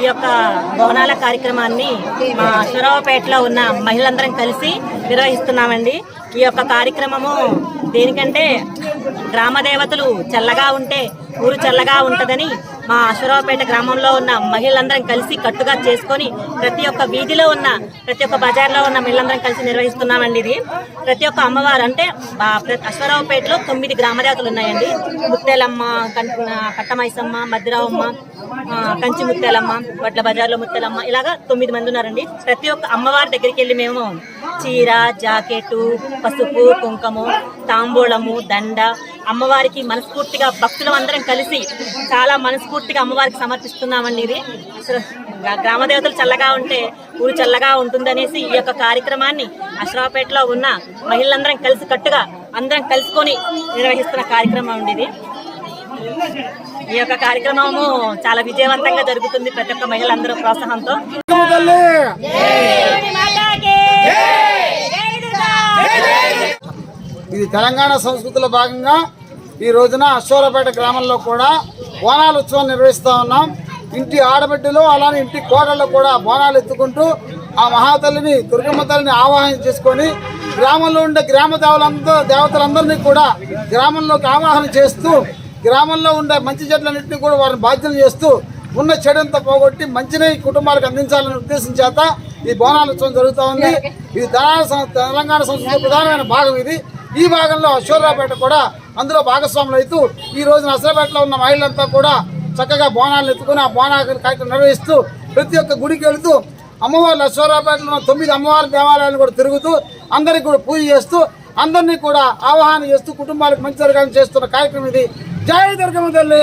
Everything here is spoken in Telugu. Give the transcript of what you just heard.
ఈ యొక్క బోనాల కార్యక్రమాన్ని మా అశ్వరావుపేటలో ఉన్న మహిళలందరం కలిసి నిర్వహిస్తున్నామండి. ఈ యొక్క కార్యక్రమము దేనికంటే గ్రామ దేవతలు చల్లగా ఉంటే ఊరు చల్లగా ఉంటుందని మా అశ్వరావుపేట గ్రామంలో ఉన్న మహిళలందరం కలిసి కట్టుగా చేసుకొని ప్రతి ఒక్క వీధిలో ఉన్న ప్రతి ఒక్క బజార్లో ఉన్న మహిళలందరం కలిసి నిర్వహిస్తున్నామండి ఇది. ప్రతి ఒక్క అమ్మవారు అంటే అశ్వరావుపేటలో తొమ్మిది గ్రామదేవతలు ఉన్నాయండి. ముత్తేలమ్మ కం- కట్టమైసమ్మ మద్దిరావమ్మ కంచి ముత్యాలమ్మ వడ్ల బజార్లో ముత్యాలమ్మ ఇలాగా తొమ్మిది మంది ఉన్నారండి. ప్రతి ఒక్క అమ్మవారి దగ్గరికి వెళ్ళి మేము చీర జాకెట్ పసుపు కుంకము తాంబూలము దండ అమ్మవారికి మనస్ఫూర్తిగా భక్తులం అందరం కలిసి చాలా మనస్ఫూర్తిగా అమ్మవారికి సమర్పిస్తున్నామండి ఇది. అసలు గ్రామ దేవతలు చల్లగా ఉంటే ఊరు చల్లగా ఉంటుందనేసి ఈ యొక్క కార్యక్రమాన్ని అశ్రాపేటలో ఉన్న మహిళలందరం కలిసి కట్టుగా అందరం కలుసుకొని నిర్వహిస్తున్న కార్యక్రమం అండి ఇది. ఈ యొక్క కార్యక్రమము చాలా విజయవంతంగా జరుగుతుంది ప్రతి ఒక్క మహిళలందరూ ప్రోత్సాహంతో. ఇది తెలంగాణ సంస్కృతిలో భాగంగా ఈ రోజున అశ్వరపేట గ్రామంలో కూడా బోనాల ఉత్సవం నిర్వహిస్తూ ఉన్నాం. ఇంటి ఆడబిడ్డలు అలానే ఇంటి కోడళ్ళు కూడా బోనాలు ఎత్తుకుంటూ ఆ మహాతల్లిని దుర్గమ్మ తల్లిని ఆవాహన చేసుకొని గ్రామంలో ఉండే గ్రామ దేవలందరూ దేవతలందరినీ కూడా గ్రామంలోకి ఆవాహన చేస్తూ గ్రామంలో ఉండే మంచి చెట్లన్నింటినీ కూడా వారిని బాధ్యతలు చేస్తూ ఉన్న చెడంతా పోగొట్టి మంచిని కుటుంబాలకు అందించాలనే ఉద్దేశం చేత ఈ బోనాల ఉత్సవం జరుగుతూ ఉంది. ఇది తెలంగాణ సంస్థ సంస్కృతి ప్రధానమైన భాగం ఇది. ఈ భాగంలో అశ్వరరావుపేట కూడా అందులో భాగస్వాములు అవుతూ ఈ రోజున అశ్వరపేటలో ఉన్న మహిళలంతా కూడా చక్కగా బోనాలు ఎత్తుకుని ఆ బోనాల కార్యక్రమం నిర్వహిస్తూ ప్రతి ఒక్క గుడికి వెళుతూ అమ్మవార్లు అశ్వరరావుపేటలో ఉన్న తొమ్మిది అమ్మవారి దేవాలయాలను కూడా తిరుగుతూ అందరికి కూడా పూజ చేస్తూ అందరినీ కూడా ఆవాహన చేస్తూ కుటుంబాలకు మంచి జరగాలని చేస్తున్న కార్యక్రమం ఇది. జై దుర్గమ్మ తల్లి!